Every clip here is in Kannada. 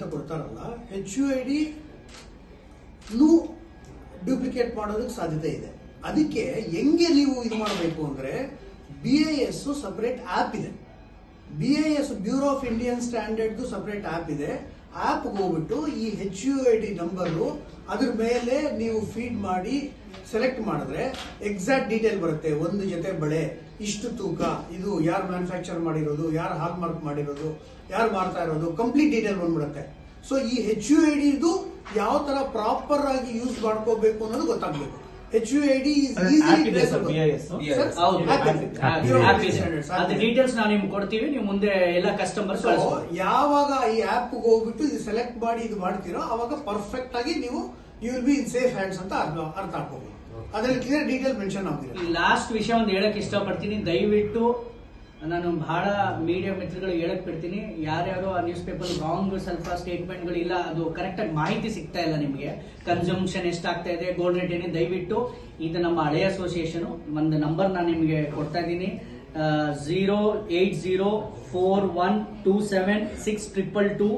ಅಂತ ಕೊಡ್ತಾರಲ್ಲ H U I D duplicate ಮಾಡೋದಕ್ಕೆ ಸಾಧ್ಯತೆ ಇದೆ. ಅದಕ್ಕೆ ಹೆಂಗೆ ನೀವು ಇದು ಮಾಡಬೇಕು ಅಂದ್ರೆ B I S separate app ಇದೆ. B I S bureau of Indian standard separate app ಇದೆ. ಆ್ಯಪ್ಗೆ ಹೋಗ್ಬಿಟ್ಟು ಈ H U I D number ಅದ್ರ ಮೇಲೆ ನೀವು ಫೀಡ್ ಮಾಡಿ ಸೆಲೆಕ್ಟ್ ಮಾಡಿದ್ರೆ ಎಕ್ಸಾಕ್ಟ್ ಡೀಟೇಲ್ ಬರುತ್ತೆ. ಒಂದು ಜೊತೆ ಬಳೆ, ಇಷ್ಟು ತೂಕ, ಇದು ಯಾರು ಮ್ಯಾನುಫ್ಯಾಕ್ಚರ್ ಮಾಡಿರೋದು, ಯಾರು ಹಾಲ್ ಮಾರ್ಕ್ ಮಾಡಿರೋದು, ಯಾರು ಮಾಡ್ತಾ ಇರೋದು ಕಂಪ್ಲೀಟ್ ಡೀಟೇಲ್ ಬಂದ್ಬಿಡುತ್ತೆ. ಸೊ ಈ ಹೆಚ್ ಯು ಐ ಡಿ ಇದು ಯಾವ ತರ ಪ್ರಾಪರ್ ಆಗಿ ಯೂಸ್ ಮಾಡ್ಕೋಬೇಕು ಅನ್ನೋದು ಗೊತ್ತಾಗ್ಬೇಕು. ಹೆಚ್ ಯು ಐ ಡಿ ಅದೇ ಡೀಟೇಲ್ಸ್ ನಾವು ನಿಮ್ಗೆ ಕೊಡ್ತೀವಿ. ನೀವು ಮುಂದೆ ಎಲ್ಲ ಕಸ್ಟಮರ್ ಯಾವಾಗ ಈ ಆಪ್ ಹೋಗ್ಬಿಟ್ಟು ಇದು ಸೆಲೆಕ್ಟ್ ಮಾಡಿ ಇದು ಮಾಡ್ತೀರೋ ಅವಾಗ ಪರ್ಫೆಕ್ಟ್ ಆಗಿ ನೀವು you will be in safe hands ಅಂತ ಅರ್ಥ ಅರ್ಥ ಆಗ್ಬೋದು. ಅದ್ರಲ್ಲಿ ಕ್ಲಿಯರ್ ಡೀಟೇಲ್ ಮೆನ್ಷನ್ ಆಗ್ತಿದೆ ಲಾಸ್ಟ್ ವಿಷಯ ಒಂದು ಹೇಳಕ್ ಇಷ್ಟಪಡ್ತೀನಿ. ದಯವಿಟ್ಟು ನಾನು ಬಹಳ ಮೀಡಿಯಾ ಮಿತ್ರಗಳು ಹೇಳಕ್ ಬಿಡ್ತೀನಿ. ಯಾರ್ಯಾರು ಆ ನ್ಯೂಸ್ ಪೇಪರ್ ರಾಂಗ್ ಸ್ವಲ್ಪ ಸ್ಟೇಟ್ಮೆಂಟ್ಗಳು ಇಲ್ಲ ಅದು ಕರೆಕ್ಟ್ ಆಗಿ ಮಾಹಿತಿ ಸಿಗ್ತಾ ಇಲ್ಲ ನಿಮಗೆ. ಕನ್ಸಂಪ್ಷನ್ ಎಷ್ಟಾಗ್ತಾ ಇದೆ ಗೋಲ್ಡ್ ರೇಟ್ ಏನೇ ದಯವಿಟ್ಟು ಇದು ನಮ್ಮ ಹಳೆಯ ಅಸೋಸಿಯೇಷನ್ ಒಂದು ನಂಬರ್ ನಾನು ನಿಮಗೆ ಕೊಡ್ತಾ ಇದ್ದೀನಿ zero eight zero four one two seven six triple two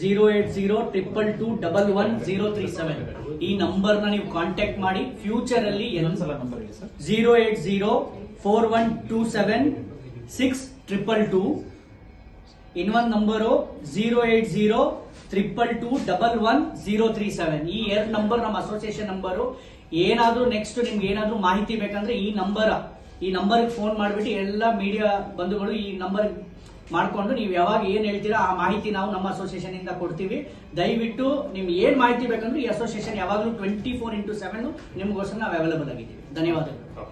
zero eight zero triple two double one zero three seven ಈ ನಂಬರ್ನ ನೀವು ಕಾಂಟ್ಯಾಕ್ಟ್ ಮಾಡಿ ಫ್ಯೂಚರ್ ಅಲ್ಲಿ ಇನ್ನೊಂದ್ಸಲ ನಂಬರ್ ಇದೆ sir zero eight zero four one two seven six triple two ಇನ್ನೊಂದು number zero eight zero triple two double one zero three seven ಈ ಎರಡು ನಂಬರ್ ನಮ್ಮ ಅಸೋಸಿಯೇಷನ್ ನಂಬರು ಏನಾದ್ರೂ ನೆಕ್ಸ್ಟ್ ನಿಮ್ಗೆ ಏನಾದ್ರೂ ಮಾಹಿತಿ ಬೇಕಂದ್ರೆ ಈ ನಂಬರ್ ಈ ನಂಬರ್ಗೆ ಫೋನ್ ಮಾಡಿಬಿಟ್ಟು ಎಲ್ಲ ಮೀಡಿಯಾ ಬಂಧುಗಳು ಈ ನಂಬರ್ ಮಾಡಿಕೊಂಡು ನೀವು ಯಾವಾಗ ಏನ್ ಹೇಳ್ತೀರಾ ಆ ಮಾಹಿತಿ ನಾವು ನಮ್ಮ ಅಸೋಸಿಯೇಷನ್ ಇಂದ ಕೊಡ್ತೀವಿ. ದಯವಿಟ್ಟು ನಿಮ್ಗೆ ಏನ್ ಮಾಹಿತಿ ಬೇಕಂದ್ರೆ ಈ ಅಸೋಸಿಯೇಷನ್ ಯಾವಾಗಲೂ ಟ್ವೆಂಟಿ ಫೋರ್ ಇಂಟು ಸೆವೆನ್ ನಿಮಗೋಸ್ಕರ ನಾವು ಅವೈಲೇಬಲ್ ಆಗಿದ್ದೀವಿ. ಧನ್ಯವಾದಗಳು.